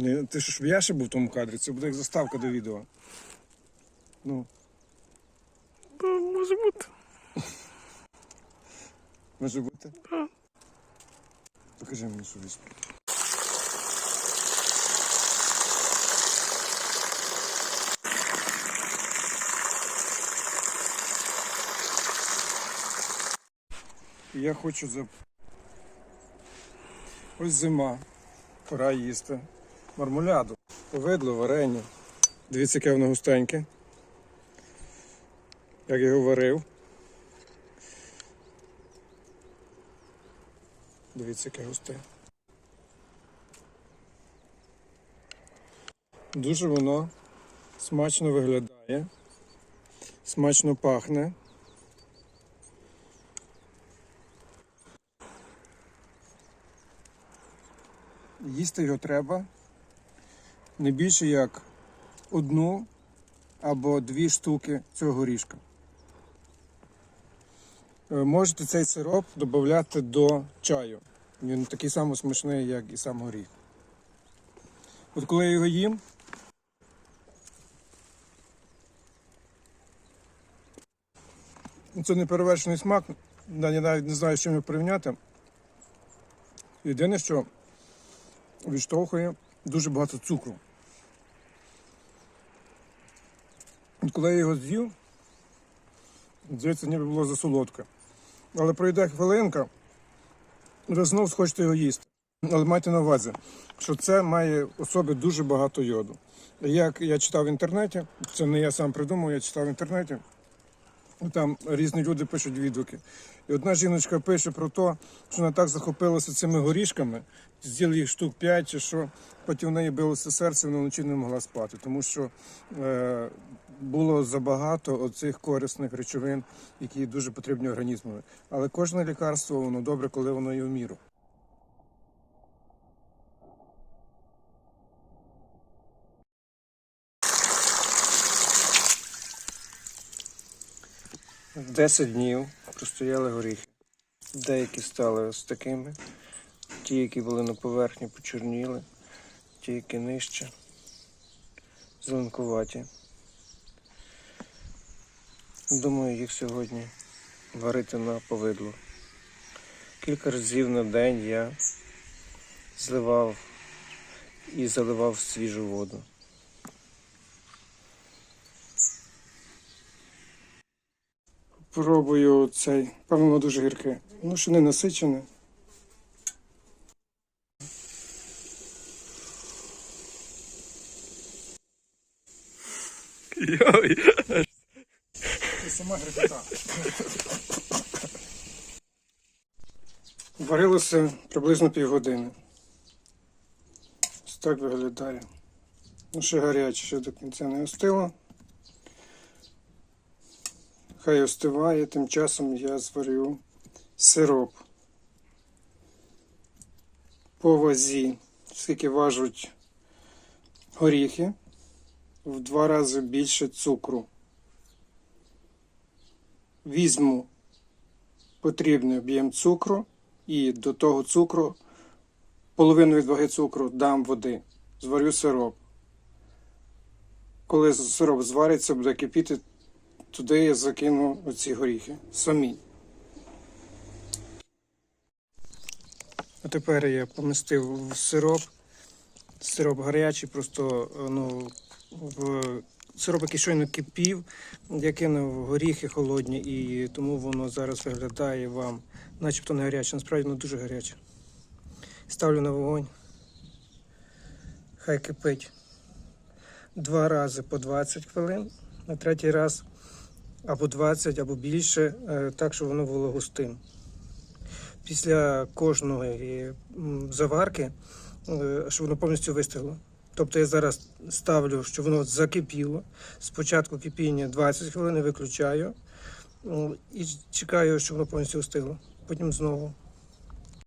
Ти що, щоб я ще був в тому кадрі, це буде як заставка до відео. Ну, Ну, може бути. може бути? Покажи мені, що візьму. Я хочу за. Ось зима. Пора їсти. Мармуляду. Повидло, варення. Дивіться, яке воно густеньке. Як його варив. Дивіться, яке густе. Дуже воно смачно виглядає, смачно пахне. Їсти його треба не більше як одну або дві штуки цього горішка. Е, Можете цей сироп додати до чаю. Він такий самий смачний, як і сам горіх. От коли я його їм, це не перевершений смак, я навіть не знаю, з чим його порівняти. Єдине, що відштовхує дуже багато цукру. От коли я його з'їв, здається, ніби було засолодке. Але пройде хвилинка, ви знову схочете його їсти. Але майте на увазі, що це має у собі дуже багато йоду. Як я читав в інтернеті, це не я сам придумав, я читав в інтернеті. Там різні люди пишуть відгуки. І одна жіночка пише про те, що вона так захопилася цими горішками, з'їла їх штук 5 чи що, потім в неї билося серце, вона вночі не могла спати, тому що е, було забагато оцих корисних речовин, які дуже потрібні організму. Але кожне лікарство воно добре, коли воно є в міру. Десять днів простояли горіхи. Деякі стали ось такими. Ті, які були на поверхні, почорніли, ті, які нижче, зеленкуваті. Думаю, їх сьогодні варити на повидло. Кілька разів на день я зливав і заливав свіжу воду. Пробую цей, певно, дуже гірке. Ну, що не насичене. Йой. Це сама грибка. Варилося приблизно півгодини. Ось так виглядає. Ну, ще гаряче, ще до кінця не остило. Хай остиває, тим часом я зварю сироп. По вазі, скільки важать горіхи, в два рази більше цукру. Візьму потрібний об'єм цукру і до того цукру половину від ваги цукру дам води, зварю сироп. Коли сироп звариться, буде кипіти, туди я закину оці горіхи самі. А тепер я помістив в сироп. Сироп гарячий, просто ну, в сироп, який щойно кипів, я кинув горіхи холодні, і тому воно зараз виглядає вам, начебто не гаряче, насправді воно дуже гаряче. Ставлю на вогонь. Хай кипить два рази по 20 хвилин, на третій раз або 20, або більше, е, так, щоб воно було густим. Після кожної заварки, е, щоб воно повністю вистигло. Тобто я зараз ставлю, щоб воно закипіло. Спочатку кипіння 20 хвилин, виключаю і чекаю, щоб воно повністю встигло. Потім знову